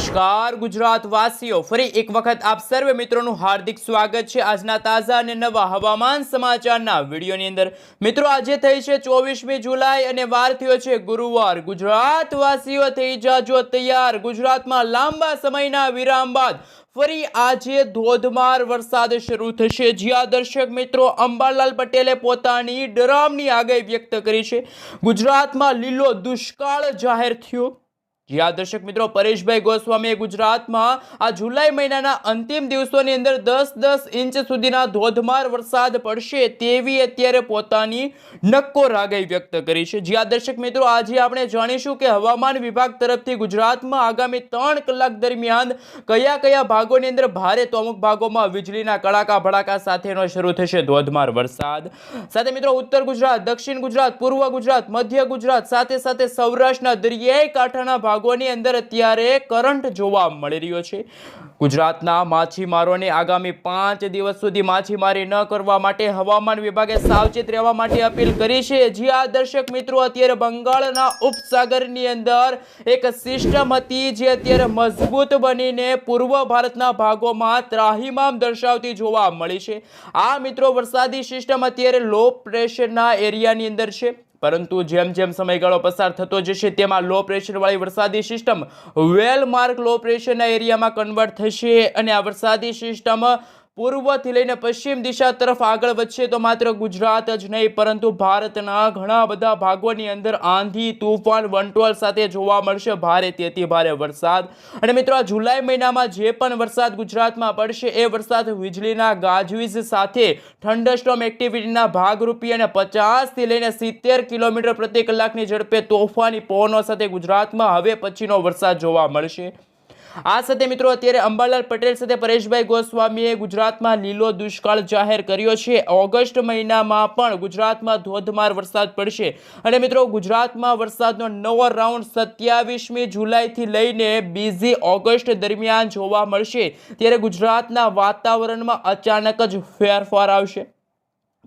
નમસ્કાર ગુજરાત વાસીઓ ફરી એક વખત આપ સર્વે મિત્રોનું હાર્દિક સ્વાગત છે આજના તાજા અને નવા હવામાન સમાચારના વિડીયોની અંદર. મિત્રો, આજે થઈ છે ચોવીસમી જુલાઈ અને વાર થયો છે ગુરુવાર. ગુજરાત વાસીઓ થઈ જાજો તૈયાર. ગુજરાતમાં લાંબા સમયના વિરામ બાદ ફરી આજે ધોધમાર વરસાદ શરૂ થશે. જ્યાં દર્શક મિત્રો અંબાલાલ પટેલે પોતાની ડરામની આગાહી વ્યક્ત કરી છે. ગુજરાતમાં લીલો દુષ્કાળ જાહેર થયો. જ્યાં દર્શક મિત્રો, પરેશભાઈ ગોસ્વામીએ ગુજરાતમાં આ જુલાઈ મહિનાના અંતિમ દિવસોની અંદર દસ દસ ઇંચ સુધીના ધોધમાર વરસાદ પડશે તેવી અત્યારે પોતાની નક્કો રાગાઈ વ્યક્ત કરી છે. જ્યાં દર્શક મિત્રો, આજે આપણે જાણીશું કે હવામાન વિભાગ તરફથી ગુજરાતમાં આગામી ત્રણ કલાક દરમિયાન કયા કયા ભાગોની અંદર ભારે તો અમુક ભાગોમાં વીજળીના કડાકા ભડાકા સાથેનો શરૂ થશે ધોધમાર વરસાદ. સાથે મિત્રો, ઉત્તર ગુજરાત, દક્ષિણ ગુજરાત, પૂર્વ ગુજરાત, મધ્ય ગુજરાત, સાથે સાથે સૌરાષ્ટ્રના દરિયાઈ કાંઠાના ભાગોની અંદર અત્યારે કરંટ જોવા મળી રહ્યો છે. ગુજરાતના માછીમારોને આગામી પાંચ દિવસ સુધી માછીમારી ન કરવા માટે હવામાન વિભાગે સાવચેત રહેવા માટે અપીલ કરી છે. જ્યાં દર્શક મિત્રો, અત્યારે બંગાળના ઉપસાગરની અંદર એક સિસ્ટમ હતી જે અત્યારે મજબૂત બનીને પૂર્વ ભારતના ભાગોમાં ત્રાહિમામ દર્શાવતી જોવા મળી છે. આ મિત્રો, વરસાદી સિસ્ટમ અત્યારે લો પ્રેશરના એરિયાની અંદર છે. પરંતુ જેમ જેમ સમયગાળો પસાર થતો જશે, તેમાં લો પ્રેશરવાળી વરસાદી સિસ્ટમ વેલ માર્ક લો પ્રેશરના એરિયામાં કન્વર્ટ થશે. અને આ વરસાદી સિસ્ટમ પૂર્વથી લઈને પશ્ચિમ દિશા તરફ આગળ વધશે તો માત્ર ગુજરાત જ નહીં, પરંતુ ભારતના ઘણા બધા ભાગોની અંદર આંધી, તુફાન, વંટોળ સાથે જોવા મળશે. ભારે તેથી ભારે વરસાદ. અને મિત્રો જુલાઈ મહિનામાં જે પણ વરસાદ ગુજરાતમાં પડશે, એ વરસાદ વીજળીના ગાજવીજ સાથે થંડરસ્ટોમ એક્ટિવિટીના ભાગરૂપી અને પચાસથી લઈને સિત્તેર કિલોમીટર પ્રતિ કલાકની ઝડપે તોફાની પવનો સાથે ગુજરાતમાં હવે પછીનો વરસાદ જોવા મળશે. આ સાથે મિત્રો અત્યારે અંબાલાલ પટેલ સાથે પરેશભાઈ ગોસ્વામીએ ગુજરાતમાં લીલો દુષ્કાળ જાહેર કર્યો છે. ઓગસ્ટ મહિનામાં પણ ગુજરાતમાં ધોધમાર વરસાદ પડશે. અને મિત્રો ગુજરાતમાં વરસાદનો નવો રાઉન્ડ સત્યાવીસમી જુલાઈથી લઈને બીજી ઓગસ્ટ દરમિયાન જોવા મળશે. ત્યારે ગુજરાતના વાતાવરણમાં અચાનક જ ફેરફાર આવશે.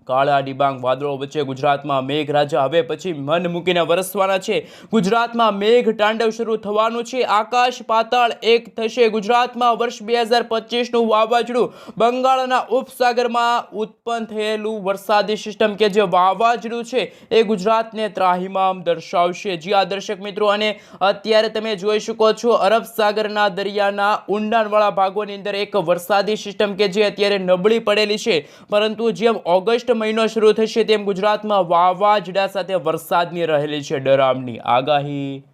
કાળા ડિબાંગ વાદળો વચ્ચે ગુજરાતમાં મેઘરાજા હવે પછી મન મૂકીને વરસવાના છે. ગુજરાતમાં મેઘ તાંડવ શરૂ થવાનું છે. આકાશ પાતાળ એક થશે. ગુજરાતમાં વર્ષ બે હજાર પચીસનું વાવાઝોડું બંગાળના ઉપસાગરમાં ઉત્પન્ન થયેલું વરસાદી સિસ્ટમ કે જે વાવાઝોડું છે એ ગુજરાતને ત્રાહિમામ દર્શાવશે. જી આ દર્શક મિત્રો, અને અત્યારે તમે જોઈ શકો છો, અરબ સાગરના દરિયાના ઊંડાણવાળા ભાગોની અંદર એક વરસાદી સિસ્ટમ કે જે અત્યારે નબળી પડેલી છે. પરંતુ જેમ ઓગસ્ટ મહિનો શરૂ થશે તેમ ગુજરાતમાં વાવાઝોડા સાથે વરસાદની રહેલી છે ડરામની આગાહી.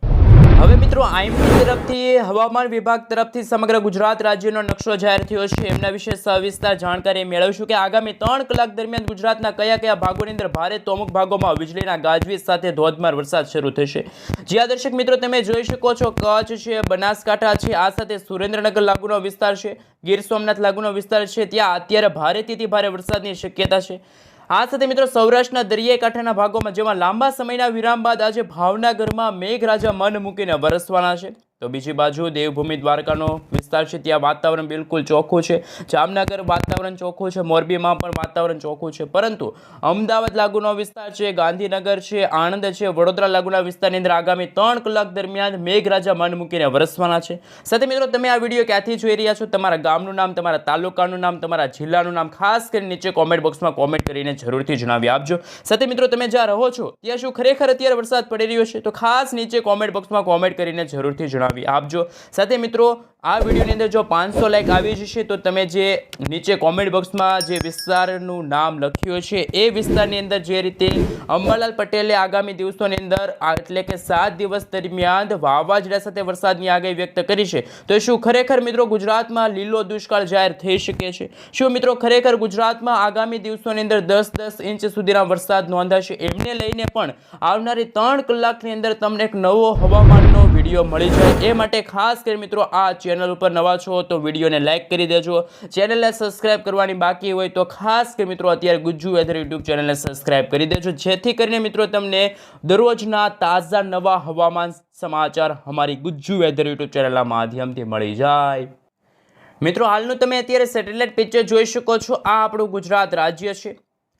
હવે મિત્રો આઈએમડી તરફથી, હવામાન વિભાગ તરફથી સમગ્ર ગુજરાત રાજ્યનો નકશો જાહેર થયો છે. એમના વિશે સવિસ્તાર જાણકારી મેળવશું કે આગામી ત્રણ કલાક દરમિયાન ગુજરાતના કયા કયા ભાગોની અંદર ભારે તો અમુક ભાગોમાં વીજળીના ગાજવીજ સાથે ધોધમાર વરસાદ શરૂ થશે. જ્યાં દર્શક મિત્રો, તમે જોઈ શકો છો, કચ્છ છે, બનાસકાંઠા છે, આ સાથે સુરેન્દ્રનગર લાગુનો વિસ્તાર છે, ગીર સોમનાથ લાગુનો વિસ્તાર છે. ત્યાં અત્યારે ભારેથી ભારે વરસાદની શક્યતા છે. આ સાથે મિત્રો સૌરાષ્ટ્રના દરિયાઈ કાંઠાના ભાગોમાં જેમાં લાંબા સમયના વિરામ બાદ આજે ભાવનગરમાં મેઘરાજા મન મૂકીને વરસવાના છે. તો બીજી બાજુ દેવભૂમિ દ્વારકાનો વિસ્તાર છે, ત્યાં વાતાવરણ બિલકુલ ચોખ્ખું છે. જામનગર વાતાવરણ ચોખ્ખું છે, મોરબીમાં પણ વાતાવરણ ચોખ્ખું છે. પરંતુ અમદાવાદ લાગુનો વિસ્તાર છે, ગાંધીનગર છે, આણંદ છે, વડોદરા લાગુના વિસ્તારની અંદર આગામી ત્રણ કલાક દરમિયાન મેઘરાજા મન મૂકીને વરસવાના છે. સાથે મિત્રો, તમે આ વીડિયો ક્યાંથી જોઈ રહ્યા છો? તમારા ગામનું નામ, તમારા તાલુકાનું નામ, તમારા જિલ્લાનું નામ ખાસ કરીને નીચે કોમેન્ટ બોક્સમાં કોમેન્ટ કરીને જરૂરથી જણાવી આપજો. સાથે મિત્રો, તમે જ્યાં રહો છો, ત્યાં શું ખરેખર અત્યારે વરસાદ પડી રહ્યો છે? તો ખાસ નીચે કોમેન્ટ બોક્સમાં કોમેન્ટ કરીને જરૂરથી જણાવી આપજો. સાથે મિત્રો આ વિડીયોની અંદર જો પાંચસો લાઈક આવી જશે, તો તમે જે નીચે કોમેન્ટ બોક્સમાં જે વિસ્તારનું નામ લખ્યું છે એ વિસ્તારની અંદર જે રીતે અંબાલાલ પટેલે આગામી દિવસોની અંદર એટલે કે સાત દિવસ દરમિયાન વાવાઝોડા સાથે વરસાદની આગાહી વ્યક્ત કરી છે. તો શું ખરેખર મિત્રો ગુજરાતમાં લીલો દુષ્કાળ જાહેર થઈ શકે છે? શું મિત્રો ખરેખર ગુજરાતમાં આગામી દિવસોની અંદર દસ દસ ઇંચ સુધીના વરસાદ નોંધાશે? એમને લઈને પણ આવનારી ત્રણ કલાકની અંદર તમને એક નવો હવામાનનો વીડિયો મળી જાય. એ માટે ખાસ કરી મિત્રો આ ચેનલ ઉપર નવા છો તો વિડીયોને લાઇક કરી દેજો. ચેનલને સબસ્ક્રાઇબ કરવાની બાકી હોય તો ખાસ કરી મિત્રો અત્યારે ગુજ્જુ વેધર યુટ્યુબ ચેનલને સબસ્ક્રાઇબ કરી દેજો. જેથી કરીને મિત્રો તમને દરરોજના તાજા નવા હવામાન સમાચાર અમારી ગુજ્જુ વેધર યુટ્યુબ ચેનલના માધ્યમથી મળી જાય. મિત્રો, હાલનું તમે અત્યારે સેટેલાઇટ પિક્ચર જોઈ શકો છો. આ આપણું ગુજરાત રાજ્ય છે.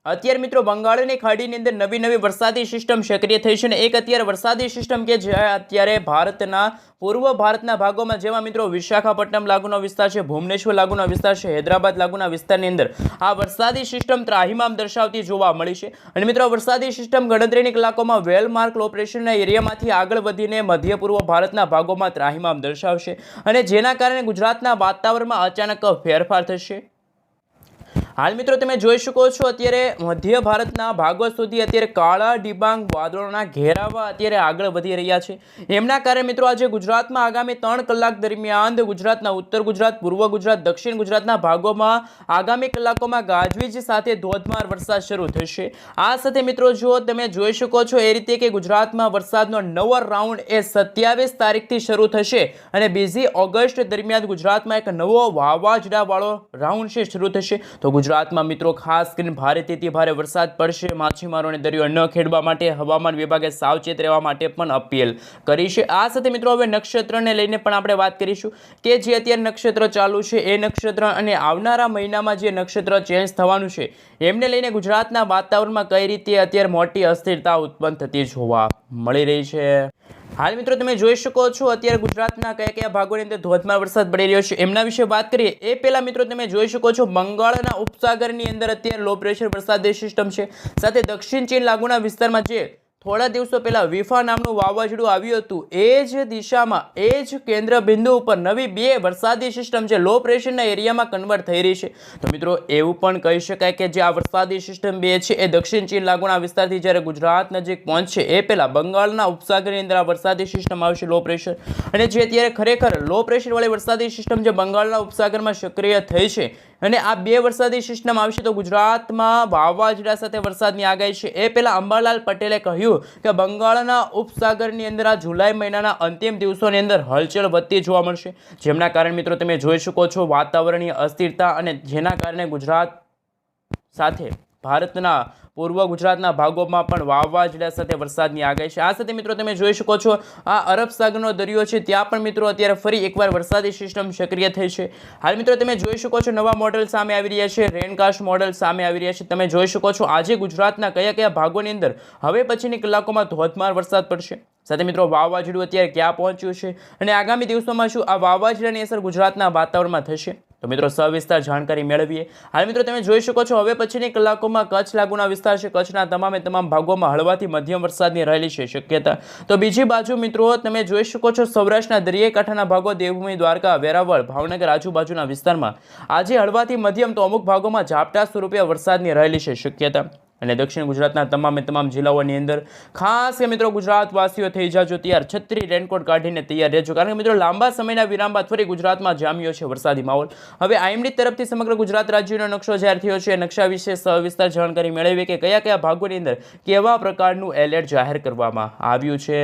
અત્યારે મિત્રો બંગાળની ખાડીની અંદર નવી નવી વરસાદી સિસ્ટમ સક્રિય થઈ છે અને એક અત્યારે વરસાદી સિસ્ટમ કે જે અત્યારે ભારતના, પૂર્વ ભારતના ભાગોમાં જેમાં મિત્રો વિશાખાપટ્ટનમ લાગુનો વિસ્તાર છે, ભુવનેશ્વર લાગુનો વિસ્તાર છે, હૈદરાબાદ લાગુના વિસ્તારની અંદર આ વરસાદી સિસ્ટમ ત્રાહિમામ દર્શાવતી જોવા મળી છે. અને મિત્રો વરસાદી સિસ્ટમ ગણતરીની કલાકોમાં વેલ માર્ક ઓપરેશનના એરિયામાંથી આગળ વધીને મધ્ય પૂર્વ ભારતના ભાગોમાં ત્રાહિમામ દર્શાવશે. અને જેના કારણે ગુજરાતના વાતાવરણમાં અચાનક ફેરફાર થશે. હાલ મિત્રો તમે જોઈ શકો છો અત્યારે મધ્ય ભારતના ભાગો સુધી અત્યારે કાળા ડિબાંગ વાદળોના ઘેરાવા અત્યારે આગળ વધી રહ્યા છે. એમના કારણે મિત્રો આજે ગુજરાતમાં આગામી ત્રણ કલાક દરમિયાન ગુજરાતના ઉત્તર ગુજરાત, પૂર્વ ગુજરાત, દક્ષિણ ગુજરાતના ભાગોમાં આગામી કલાકોમાં ગાજવીજ સાથે ધોધમાર વરસાદ શરૂ થશે. આ સાથે મિત્રો જો તમે જોઈ શકો છો એ રીતે કે ગુજરાતમાં વરસાદનો નવો રાઉન્ડ એ સત્યાવીસ તારીખથી શરૂ થશે અને બીજી ઓગસ્ટ દરમિયાન ગુજરાતમાં એક નવો વાવાઝોડાવાળો રાઉન્ડ છે, શરૂ થશે. તો ગુજરાતમાં મિત્રો ખાસ કરીને ભારેથી ભારે વરસાદ પડશે. માછીમારોને દરિયો ન ખેડવા માટે હવામાન વિભાગે સાવચેત રહેવા માટે પણ અપીલ કરી છે. આ સાથે મિત્રો હવે નક્ષત્રને લઈને પણ આપણે વાત કરીશું કે જે અત્યારે નક્ષત્ર ચાલુ છે, એ નક્ષત્ર અને આવનારા મહિનામાં જે નક્ષત્ર ચેન્જ થવાનું છે, એમને લઈને ગુજરાતના વાતાવરણમાં કઈ રીતે અત્યારે મોટી અસ્થિરતા ઉત્પન્ન થતી જોવા મળી રહી છે. હાલ મિત્રો તમે જોઈ શકો છો અત્યારે ગુજરાતના કયા કયા ભાગોની અંદર ધોધમાર વરસાદ પડી રહ્યો છે. એમના વિશે વાત કરીએ, એ પહેલાં મિત્રો તમે જોઈ શકો છો બંગાળના ઉપસાગરની અંદર અત્યારે લો પ્રેશર વરસાદી સિસ્ટમ છે. સાથે દક્ષિણ ચીન લાગુના વિસ્તારમાં જે થોડા દિવસો પહેલાં વિફા નામનું વાવાઝોડું આવ્યું હતું. એ જ દિશામાં, એ જ કેન્દ્ર બિંદુ ઉપર નવી બે વરસાદી સિસ્ટમ છે લો પ્રેશરના એરિયામાં કન્વર્ટ થઈ રહી છે. તો મિત્રો, એવું પણ કહી શકાય કે જે આ વરસાદી સિસ્ટમ બે છે, એ દક્ષિણ ચીન લાગુના વિસ્તારથી જ્યારે ગુજરાત નજીક પહોંચશે, એ પહેલાં બંગાળના ઉપસાગરની અંદર આ વરસાદી સિસ્ટમ આવશે લો પ્રેશર અને જે અત્યારે ખરેખર લો પ્રેશરવાળી વરસાદી સિસ્ટમ જે બંગાળના ઉપસાગરમાં સક્રિય થઈ છે અને આ બે વરસાદી સિસ્ટમ આવશે તો ગુજરાતમાં વાવાઝોડા સાથે વરસાદની આગાહી છે. એ પહેલાં અંબાલાલ પટેલે કહ્યું કે બંગાળના ઉપસાગરની અંદર આ જુલાઈ મહિનાના અંતિમ દિવસોની અંદર હલચલ વધતી જોવા મળશે. જેમના કારણે મિત્રો તમે જોઈ શકો છો વાતાવરણીય અસ્થિરતા અને જેના કારણે ગુજરાત સાથે ભારતના પૂર્વ ગુજરાતના ભાગોમાં પણ વાવાઝોડા સાથે વરસાદની આગાહી છે. આ સાથે મિત્રો તમે જોઈ શકો છો, આ અરબ સાગરનો દરિયો છે. ત્યાં પણ મિત્રો અત્યારે ફરી એકવાર વરસાદી સિસ્ટમ સક્રિય થઈ છે. હાલ મિત્રો તમે જોઈ શકો છો, નવા મોડેલ સામે આવી રહ્યા છે. રેનકાસ્ટ મોડેલ સામે આવી રહ્યા છે. તમે જોઈ શકો છો, આજે ગુજરાતના કયા કયા ભાગોની અંદર હવે પછીની કલાકોમાં ધોધમાર વરસાદ પડશે. સાથે મિત્રો વાવાઝોડું અત્યારે ક્યાં પહોંચ્યું છે અને આગામી દિવસોમાં શું આ વાવાઝોડાની અસર ગુજરાતના વાતાવરણમાં થશે? તો મિત્રો સવિસ્તાર જાણકારી મેળવીએ. હાલ મિત્રો તમે જોઈ શકો છો, હવે પછીની કલાકોમાં કચ્છ લાગુના વિસ્તાર છે. કચ્છના તમામે તમામ ભાગોમાં હળવાથી મધ્યમ વરસાદની રહેલી છે, શક્યતા. તો બીજી બાજુ મિત્રો, તમે જોઈ શકો છો સૌરાષ્ટ્રના દરિયાકાંઠાના ભાગો, દેવભૂમિ, દ્વારકા, વેરાવળ, ભાવનગર આજુબાજુના વિસ્તારમાં. આજે હળવાથી મધ્યમ તો અમુક ભાગોમાં ઝાપટા સ્વરૂપે વરસાદની રહેલી છે, શક્યતા. અને દક્ષિણ ગુજરાતના તમામે તમામ જિલ્લાઓની અંદર ખાસ કે મિત્રો ગુજરાતવાસીઓ થઈ જાજો તૈયાર. છત્રી રેનકોટ કાઢીને તૈયાર રહેજો. કારણ કે મિત્રો લાંબા સમયના વિરામ બાદ ફરી ગુજરાતમાં જામ્યો છે વરસાદી માહોલ. હવે આઈએમડી તરફથી સમગ્ર ગુજરાત રાજ્યનો નકશો જાહેર થયો છે. નકશા વિશે સવિસ્તાર જાણકારી મેળવી કે કયા કયા ભાગોની અંદર કેવા પ્રકારનું એલર્ટ જાહેર કરવામાં આવ્યું છે.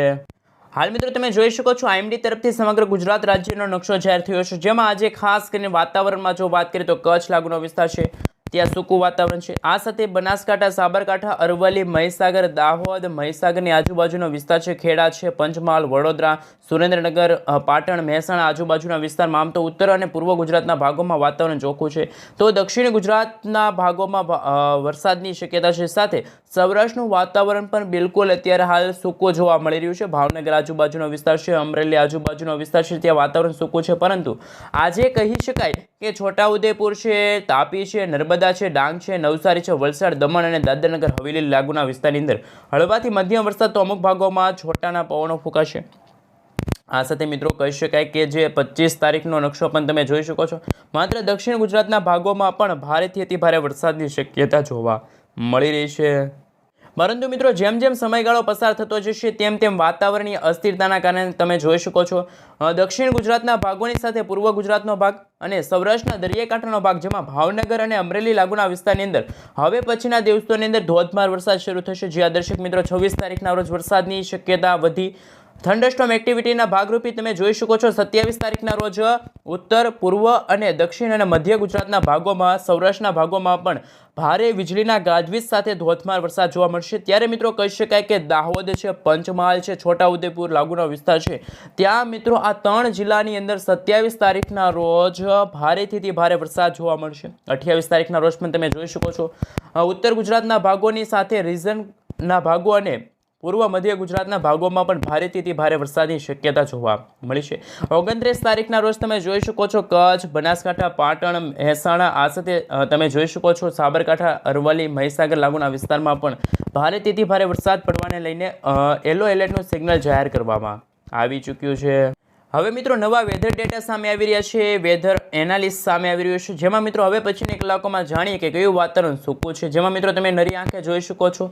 હાલ મિત્રો તમે જોઈ શકો છો આઈએમડી તરફથી સમગ્ર ગુજરાત રાજ્યનો નકશો જાહેર થયો છે. જેમાં આજે ખાસ કરીને વાતાવરણમાં જો વાત કરીએ તો કચ્છ લાગુનો વિસ્તાર છે. ત્યાં સૂકું વાતાવરણ છે. આ સાથે બનાસકાંઠા, સાબરકાંઠા, અરવલ્લી, મહીસાગર, દાહોદ, મહીસાગરની આજુબાજુનો વિસ્તાર છે. ખેડા છે, પંચમહાલ, વડોદરા, સુરેન્દ્રનગર પાટણ, મહેસાણા આજુબાજુના વિસ્તારમાં આમ તો ઉત્તર અને પૂર્વ ગુજરાતના ભાગોમાં વાતાવરણ ચોખ્ખું છે. તો દક્ષિણ ગુજરાતના ભાગોમાં વરસાદની શક્યતા છે સાથે સૌરાષ્ટ્રનું વાતાવરણ પણ બિલકુલ અત્યારે હાલ સૂકું જોવા મળી રહ્યું છે. ભાવનગર આજુબાજુનો વિસ્તાર છે, અમરેલી આજુબાજુનો વિસ્તાર છે, ત્યાં વાતાવરણ સૂકું છે. પરંતુ આજે કહી શકાય કે છોટાઉદેપુર છે, તાપી છે, નર્મદા છે, ડાંગ છે, નવસારી છે, વલસાડ, દમણ અને દાદરનગર હવેલી લાગુના વિસ્તારની અંદર હળવાથી મધ્યમ વરસાદ તો અમુક ભાગોમાં છોટાના પવનો ફૂંકાશે. આ સાથે મિત્રો કહી શકાય કે જે પચીસ તારીખનો નકશો પણ તમે જોઈ શકો છો. માત્ર દક્ષિણ ગુજરાતના ભાગોમાં પણ ભારેથી અતિ ભારે વરસાદની શક્યતા જોવા મળી રહી છે. પરંતુ મિત્રો, જેમ જેમ સમયગાળો પસાર થતો જશે, તેમ તેમ વાતાવરણીય અસ્થિરતાના કારણે તમે જોઈ શકો છો દક્ષિણ ગુજરાતના ભાગોની સાથે પૂર્વ ગુજરાતનો ભાગ અને સૌરાષ્ટ્રના દરિયાકાંઠાનો ભાગ, જેમાં ભાવનગર અને અમરેલી લાગુના વિસ્તારની અંદર હવે પછીના દિવસોની અંદર ધોધમાર વરસાદ શરૂ થશે. જ્યાં દર્શક મિત્રો, છવ્વીસ તારીખના રોજ વરસાદની શક્યતા વધી થંડરસ્ટોમ એક્ટિવિટીના ભાગરૂપે તમે જોઈ શકો છો, સત્યાવીસ તારીખના રોજ ઉત્તર, પૂર્વ અને દક્ષિણ અને મધ્ય ગુજરાતના ભાગોમાં, સૌરાષ્ટ્રના ભાગોમાં પણ ભારે વીજળીના ગાજવીજ સાથે ધોધમાર વરસાદ જોવા મળશે. ત્યારે મિત્રો કહી શકાય કે દાહોદ છે, પંચમહાલ છે, છોટાઉદેપુર લાગુનો વિસ્તાર છે. ત્યાં મિત્રો આ ત્રણ જિલ્લાની અંદર સત્યાવીસ તારીખના રોજ ભારેથી ભારે વરસાદ જોવા મળશે. અઠ્યાવીસ તારીખના રોજ પણ તમે જોઈ શકો છો. ઉત્તર ગુજરાતના ભાગોની સાથે રીઝનના ભાગો અને પૂર્વ મધ્ય ગુજરાતના ભાગોમાં પણ ભારેથી ભારે વરસાદની શક્યતા જોવા મળી છે. ઓગણત્રીસ તારીખના રોજ તમે જોઈ શકો છો કચ્છ, બનાસકાંઠા, પાટણ, મહેસાણા, આ સાથે તમે જોઈ શકો છો સાબરકાંઠા, અરવલ્લી, મહીસાગર લાગુના વિસ્તારમાં પણ ભારેથી ભારે વરસાદ પડવાને લઈને યલો એલર્ટનું સિગ્નલ જાહેર કરવામાં આવી ચૂક્યું છે. હવે મિત્રો નવા વેધર ડેટા સામે આવી રહ્યા છે વેધર એનાલિસ્ટ સામે આવી રહ્યું છે. જેમાં મિત્રો હવે પછીની કલાકોમાં જાણીએ કે કયું વાતાવરણ સૂકું છે. જેમાં મિત્રો તમે નરી આંખે જોઈ શકો છો.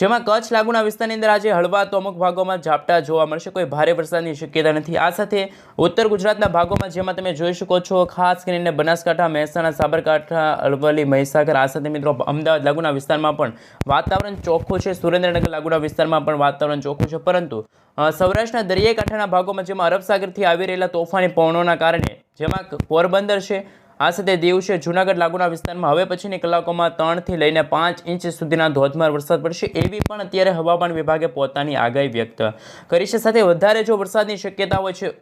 જેમાં કચ્છ લાગુના વિસ્તારની અંદર આજે હળવા તો અમુક ભાગોમાં ઝાપટા જોવા મળશે. કોઈ ભારે વરસાદની શક્યતા નથી. આ સાથે ઉત્તર ગુજરાતના ભાગોમાં જેમાં તમે જોઈ શકો છો, ખાસ કરીને બનાસકાંઠા, મહેસાણા, સાબરકાંઠા, અરવલ્લી, મહીસાગર, આ સાથે મિત્રો અમદાવાદ લાગુના વિસ્તારમાં પણ વાતાવરણ ચોખ્ખું છે. સુરેન્દ્રનગર લાગુના વિસ્તારમાં પણ વાતાવરણ ચોખ્ખું છે. પરંતુ સૌરાષ્ટ્રના દરિયાઈ કાંઠાના ભાગોમાં જેમાં અરબ સાગરથી આવી રહેલા તોફાની પવનોના કારણે જેમાં પોરબંદર છે, આ સાથે દીવ છે, જૂનાગઢ લાગુના વિસ્તારમાં હવે પછીની કલાકોમાં ત્રણથી લઈને પાંચ ઇંચ સુધીના ધોધમાર વરસાદ પડશે, એવી પણ અત્યારે હવામાન વિભાગે પોતાની આગાહી વ્યક્ત કરી છે. સાથે વધારે જો વરસાદની શક્યતા હોય છે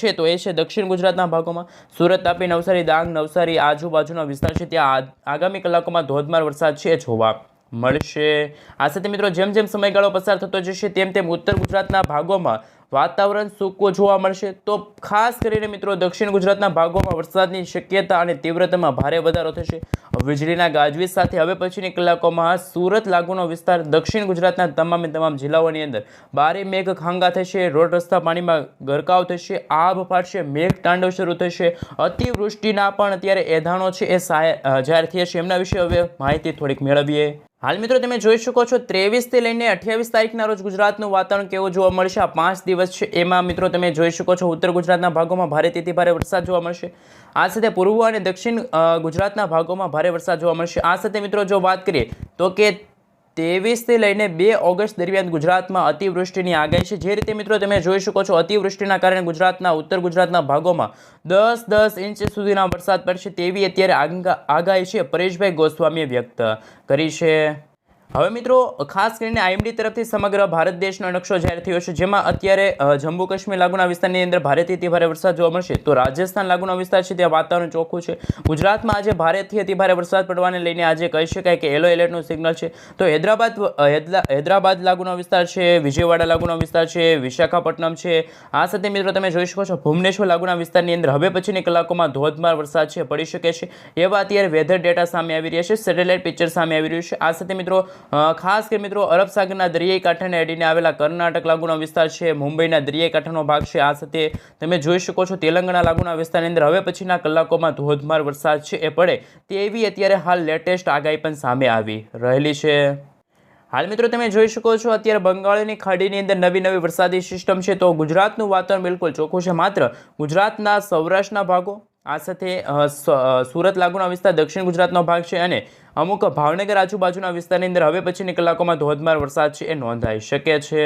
છે તો એ છે દક્ષિણ ગુજરાતના ભાગોમાં સુરત તાપી નવસારી ડાંગ નવસારી આજુબાજુનો વિસ્તાર છે, ત્યાં આગામી કલાકોમાં ધોધમાર વરસાદ છે જોવા મળશે. આ સાથે મિત્રો જેમ જેમ સમયગાળો પસાર થતો જશે, તેમ તેમ ઉત્તર ગુજરાતના ભાગોમાં વાતાવરણ સૂકું જોવા મળશે. તો ખાસ કરીને મિત્રો દક્ષિણ ગુજરાતના ભાગોમાં વરસાદની શક્યતા અને તીવ્રતામાં ભારે વધારો થશે. વીજળીના ગાજવીજ સાથે હવે પછીની કલાકોમાં સુરત લાગુનો વિસ્તાર દક્ષિણ ગુજરાતના તમામે તમામ જિલ્લાઓની અંદર ભારે મેઘ ખાંગા થશે, રોડ રસ્તા પાણીમાં ગરકાવ થશે, આભ ફાટશે, મેઘ તાંડવ શરૂ થશે. અતિવૃષ્ટિના પણ અત્યારે એધાણો છે એ જાહેર થયા છે. એમના વિશે હવે માહિતી થોડીક મેળવીએ. હાલ મિત્રો તમે જોઈ શકો છો, ત્રેવીસથી લઈને અઠ્યાવીસ તારીખના રોજ ગુજરાતનું વાતાવરણ કેવું જોવા મળશે? આ પાંચ દિવસ છે, એમાં મિત્રો તમે જોઈ શકો છો, ઉત્તર ગુજરાતના ભાગોમાં ભારેથી ભારે વરસાદ જોવા મળશે. આ સાથે પૂર્વ અને દક્ષિણ ગુજરાતના ભાગોમાં ભારે વરસાદ જોવા મળશે. આ સાથે મિત્રો જો વાત કરીએ, તો કે ત્રેવીસથી લઈને બે ઓગસ્ટ દરમિયાન ગુજરાતમાં અતિવૃષ્ટિની આગાહી છે. જે રીતે મિત્રો તમે જોઈ શકો છો, અતિવૃષ્ટિના કારણે ગુજરાતના, ઉત્તર ગુજરાતના ભાગોમાં દસ દસ ઇંચ સુધીના વરસાદ પડશે તેવી અત્યારે આગા- આગાહી છે. પરેશભાઈ ગોસ્વામીએ વ્યક્ત કરી છે. હવે મિત્રો, ખાસ કરીને આઈએમડી તરફથી સમગ્ર ભારત દેશનો નકશો જાહેર થયો છે, જેમાં અત્યારે જમ્મુ કાશ્મીર લાગુના વિસ્તારની અંદર ભારેથી અતિભારે વરસાદ જોવા મળશે. તો રાજસ્થાન લાગુનો વિસ્તાર છે, ત્યાં વાતાવરણ ચોખ્ખું છે. ગુજરાતમાં આજે ભારેથી અતિભારે વરસાદ પડવાને લઈને આજે કહી શકાય કે યલો એલર્ટનું સિગ્નલ છે. તો હૈદરાબાદ હૈદરાબાદ લાગુનો વિસ્તાર છે, વિજયવાડા લાગુનો વિસ્તાર છે, વિશાખાપટ્ટનમ છે. આ સાથે મિત્રો તમે જોઈ શકો છો, ભુવનેશ્વર લાગુના વિસ્તારની અંદર હવે પછીની કલાકોમાં ધોધમાર વરસાદ છે, પડી શકે છે. એવા અત્યારે વેધર ડેટા સામે આવી રહ્યા છે સેટેલાઇટ પિક્ચર સામે આવી રહ્યું છે. આ સાથે મિત્રો ખાસ કે મિત્રો અરબ સાગરના દરિયાઈ કાંઠાને અડીને આવેલા કર્ણાટક લાગુનો વિસ્તાર છે, મુંબઈના દરિયાઈ કાંઠાનો ભાગ છે. આ સાથે તમે જોઈ શકો છો તેલંગાણા લાગુના વિસ્તારની અંદર હવે પછીના કલાકોમાં ધોધમાર વરસાદ છે. એ પડે તેવી અત્યારે હાલ લેટેસ્ટ આગાહી પણ સામે આવી રહેલી છે. હાલ મિત્રો તમે જોઈ શકો છો અત્યારે બંગાળની ખાડીની અંદર નવી નવી વરસાદી સિસ્ટમ છે. તો ગુજરાતનું વાતાવરણ બિલકુલ ચોખ્ખું છે. માત્ર ગુજરાતના સૌરાષ્ટ્રના ભાગો આ સાથે સુરત લાગુના વિસ્તાર દક્ષિણ ગુજરાતનો ભાગ છે અને અમુક ભાવનગર આજુબાજુના વિસ્તારની અંદર હવે પછીની કલાકોમાં ધોધમાર વરસાદ છે એ નોંધાઈ શકે છે.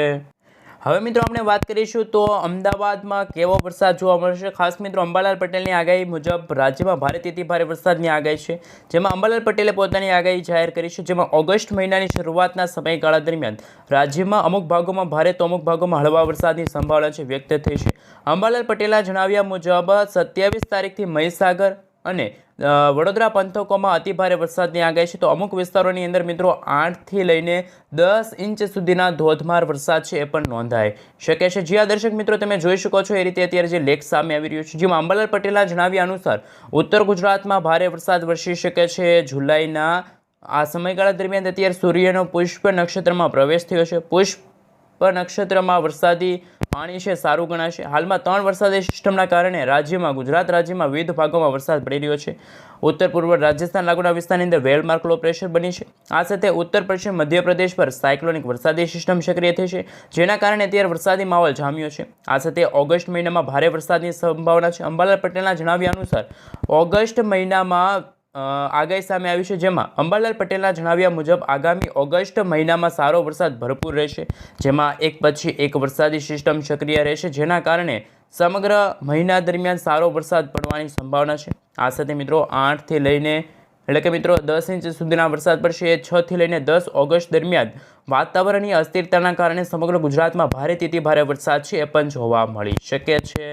હવે મિત્રો આપણે વાત કરીશું તો અમદાવાદમાં કેવો વરસાદ જોવા મળશે ખાસ મિત્રો અંબાલાલ પટેલની આગાહી મુજબ રાજ્યમાં ભારેથી ભારે વરસાદની આગાહી છે. જેમાં અંબાલાલ પટેલે પોતાની આગાહી જાહેર કરી છે, જેમાં ઓગસ્ટ મહિનાની શરૂઆતના સમયગાળા દરમિયાન રાજ્યમાં અમુક ભાગોમાં ભારે તો અમુક ભાગોમાં હળવા વરસાદની સંભાવના છે, વ્યક્ત થઈ છે. અંબાલાલ પટેલના જણાવ્યા મુજબ સત્યાવીસ તારીખથી મહીસાગર અને વડોદરા પંથકોમાં અતિભારે વરસાદની આગાહી છે. તો અમુક વિસ્તારોની અંદર મિત્રો આઠથી લઈને દસ ઇંચ સુધીના ધોધમાર વરસાદ છે એ પણ નોંધાઈ શકે છે. જ્યાં દર્શક મિત્રો, તમે જોઈ શકો છો એ રીતે અત્યારે જે લેખ સામે આવી રહ્યું છે, જેમાં અંબાલાલ પટેલના જણાવ્યા અનુસાર ઉત્તર ગુજરાતમાં ભારે વરસાદ વરસી શકે છે. જુલાઈના આ સમયગાળા દરમિયાન અત્યારે સૂર્યનો પુષ્પ નક્ષત્રમાં પ્રવેશ થયો છે. પુષ્પ નક્ષત્રમાં વરસાદી પાણી છે, સારું ગણાશે હાલમાં ત્રણ વરસાદી સિસ્ટમના કારણે રાજ્યમાં, ગુજરાત રાજ્યમાં વિવિધ ભાગોમાં વરસાદ પડી રહ્યો છે. ઉત્તર પૂર્વ રાજસ્થાન લાગુના વિસ્તારની અંદર વેલમાર્ક પ્રેશર બની છે. આ સાથે ઉત્તર પશ્ચિમ મધ્યપ્રદેશ પર સાયક્લોનિક વરસાદી સિસ્ટમ સક્રિય થઈ છે, જેના કારણે અત્યારે વરસાદી માહોલ જામ્યો છે. આ સાથે ઓગસ્ટ મહિનામાં ભારે વરસાદની સંભાવના છે. અંબાલાલ પટેલના જણાવ્યા અનુસાર, ઓગસ્ટ મહિનામાં આગાહી સામે આવી છે જેમાં અંબાલાલ પટેલના જણાવ્યા મુજબ આગામી ઓગસ્ટ મહિનામાં સારો વરસાદ ભરપૂર રહેશે, જેમાં એક પછી એક વરસાદી સિસ્ટમ સક્રિય રહેશે, જેના કારણે સમગ્ર મહિના દરમિયાન સારો વરસાદ પડવાની સંભાવના છે. આ સાથે મિત્રો આઠથી લઈને, એટલે કે મિત્રો દસ ઇંચ સુધીના વરસાદ પડશે. એ છથી લઈને દસ ઓગસ્ટ દરમિયાન વાતાવરણની અસ્થિરતાના કારણે સમગ્ર ગુજરાતમાં ભારેથી ભારે વરસાદ છે એ પણ જોવા મળી શકે છે.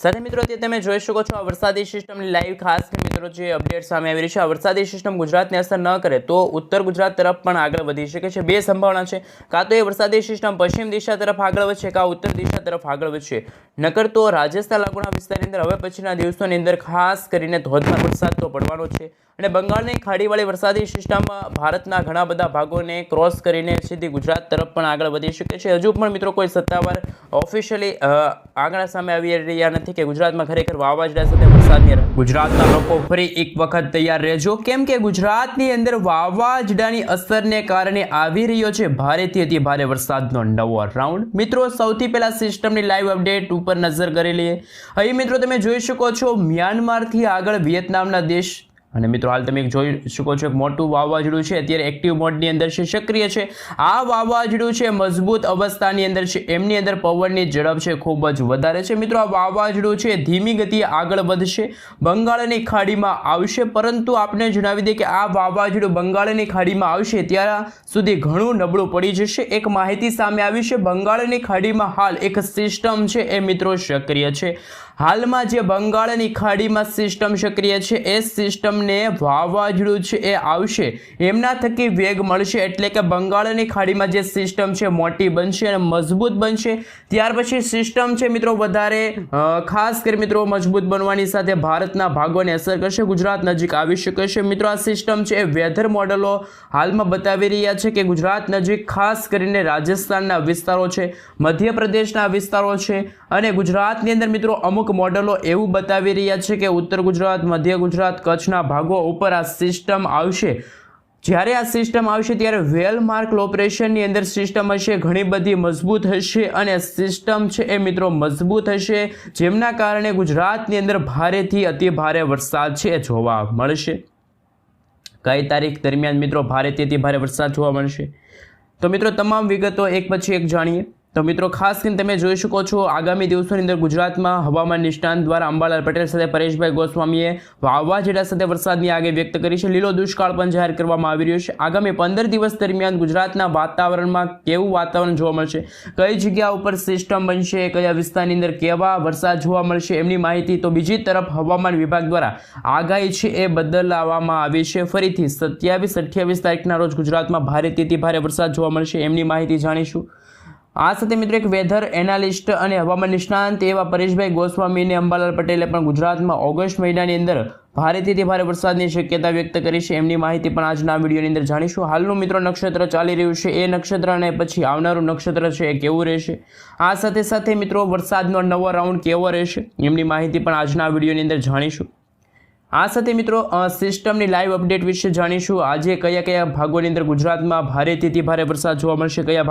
સાથે મિત્રો તે તમે જોઈ શકો છો આ વરસાદી સિસ્ટમની લાઈવ ખાસ મિત્રો જે અપડેટ સામે આવી રહી છે વરસાદી સિસ્ટમ ગુજરાતને અસર ન કરે તો ઉત્તર ગુજરાત તરફ પણ આગળ વધી શકે છે. બે સંભાવના છે. કાં તો એ વરસાદી સિસ્ટમ પશ્ચિમ દિશા તરફ આગળ વધશે, કાં ઉત્તર દિશા તરફ આગળ વધશે. નકર તો રાજસ્થાન લાગુના વિસ્તારની અંદર હવે પછીના દિવસોની અંદર ખાસ કરીને ધોધમાર વરસાદ તો પડવાનો છે. અને બંગાળની ખાડીવાળી વરસાદી સિસ્ટમ ભારતના ઘણા બધા ભાગોને ક્રોસ કરીને સીધી ગુજરાત તરફ પણ આગળ વધી શકે છે. હજુ પણ મિત્રો કોઈ સત્તાવાર ઓફિશિયલી આંકડા સામે આવી રહ્યા નથી કે ગુજરાતમાં ખરેખર વાવાઝોડા સાથે વરસાદની ગુજરાતના લોકો ફરી એક વખત તૈયાર રહેજો. કેમ કે ગુજરાતની અંદર વાવાઝોડાની અસરને કારણે આવી રહ્યો છે ભારેથી અતિ ભારે વરસાદનો નવો રાઉન્ડ. મિત્રો, સૌથી પહેલા સિસ્ટમની લાઈવ અપડેટ ઉપર નજર કરી લઈએ. અહીં મિત્રો, તમે જોઈ શકો છો મ્યાનમારથી આગળ વિયેતનામના દેશ અને મિત્રો, હાલ તમે જોઈ શકો છો એક મોટું વાવાઝોડું છે. અત્યારે એક્ટિવ મોડની અંદર છે, સક્રિય છે. આ વાવાઝોડું છે, મજબૂત અવસ્થાની અંદર છે. એમની અંદર પવનની ઝડપ છે, ખૂબ જ વધારે છે. મિત્રો, આ વાવાઝોડું છે, ધીમી ગતિએ આગળ વધશે. બંગાળની ખાડીમાં આવશે, પરંતુ આપણે જણાવી દઈએ કે આ વાવાઝોડું બંગાળની ખાડીમાં આવશે, ત્યાં સુધી ઘણું નબળું પડી જશે. એક માહિતી સામે આવી છે, બંગાળની ખાડીમાં હાલ એક સિસ્ટમ છે, એ મિત્રો સક્રિય છે. હાલમાં જે બંગાળની ખાડીમાં સિસ્ટમ સક્રિય છે, એ સિસ્ટમને વાવાઝોડું છે, એ આવશે. એમના થકી વેગ મળશે એટલે કે બંગાળની ખાડીમાં જે સિસ્ટમ છે, મોટી બનશે અને મજબૂત બનશે. ત્યાર પછી સિસ્ટમ છે મિત્રો વધારે ખાસ કરી મિત્રો મજબૂત બનવાની સાથે ભારતના ભાગોને અસર કરશે, ગુજરાત નજીક આવી શકે છે મિત્રો, આ સિસ્ટમ છે એ વેધર મોડલો હાલમાં બતાવી રહ્યા છે કે ગુજરાત નજીક ખાસ કરીને રાજસ્થાનના વિસ્તારો છે, મધ્યપ્રદેશના વિસ્તારો છે અને ગુજરાતની અંદર મિત્રો અમુક મોડલો એવું બતાવી રહ્યા છે કે ઉત્તર ગુજરાત, મધ્ય ગુજરાત, કચ્છના ભાગો ઉપર આ સિસ્ટમ આવશે. જ્યારે આ સિસ્ટમ આવશે ત્યારે વેલ માર્ક ઓપરેશનની અંદર સિસ્ટમ હશે, ઘણી બધી મજબૂત હશે અને સિસ્ટમ છે એ મિત્રો મજબૂત હશે, જેમના કારણે ગુજરાતની અંદર ભારેથી અતિ ભારે વરસાદ છે જોવા મળશે. કઈ તારીખ દરમિયાન મિત્રો ભારેથી અતિ ભારે વરસાદ જોવા મળશે? તો મિત્રો તમામ વિગતો એક પછી એક જાણીએ. તો મિત્રો, ખાસ કરીને તમે જોઈ શકો છો, આગામી દિવસોની અંદર ગુજરાતમાં હવામાન નિષ્ણાંત દ્વારા અંબાલાલ પટેલ સાથે પરેશભાઈ ગોસ્વામીએ વાવાઝોડા સાથે વરસાદની આગે વ્યક્ત કરી છે. લીલો દુષ્કાળ પણ જાહેર કરવામાં આવી રહ્યો છે. આગામી પંદર દિવસ દરમિયાન ગુજરાતના વાતાવરણમાં કેવું વાતાવરણ જોવા મળશે? કઈ જગ્યા ઉપર સિસ્ટમ બનશે? કયા વિસ્તારની અંદર કેવા વરસાદ જોવા મળશે? એમની માહિતી તો બીજી તરફ હવામાન વિભાગ દ્વારા આગાહી છે એ બદલાવવામાં આવી છે. ફરીથી સત્યાવીસ અઠ્યાવીસ તારીખના રોજ ગુજરાતમાં ભારેથી ભારે વરસાદ જોવા મળશે. એમની માહિતી જાણીશું. આ સાથે મિત્રો એક વેધર એનાલિસ્ટ અને હવામાન નિષ્ણાંત એવા પરેશભાઈ ગોસ્વામી અને અંબાલાલ પટેલે પણ ગુજરાતમાં ઓગસ્ટ મહિનાની અંદર ભારેથી ભારે વરસાદની શક્યતા વ્યક્ત કરી છે. એમની માહિતી પણ આજના વિડીયોની અંદર જાણીશું. હાલનું મિત્રો નક્ષત્ર ચાલી રહ્યું છે. એ નક્ષત્ર અને પછી આવનારું નક્ષત્ર છે એ કેવું રહેશે? આ સાથે સાથે મિત્રો વરસાદનો નવો રાઉન્ડ કેવો રહેશે? એમની માહિતી પણ આજના વિડીયોની અંદર જાણીશું. આ સાથે મિત્રો સિસ્ટમની લાઈવ અપડેટ વિશે જાણીશું. આજે કયા કયા ભાગોની અંદર ગુજરાતમાં ભારેથી ભારે વરસાદ જોવા મળશે? કયા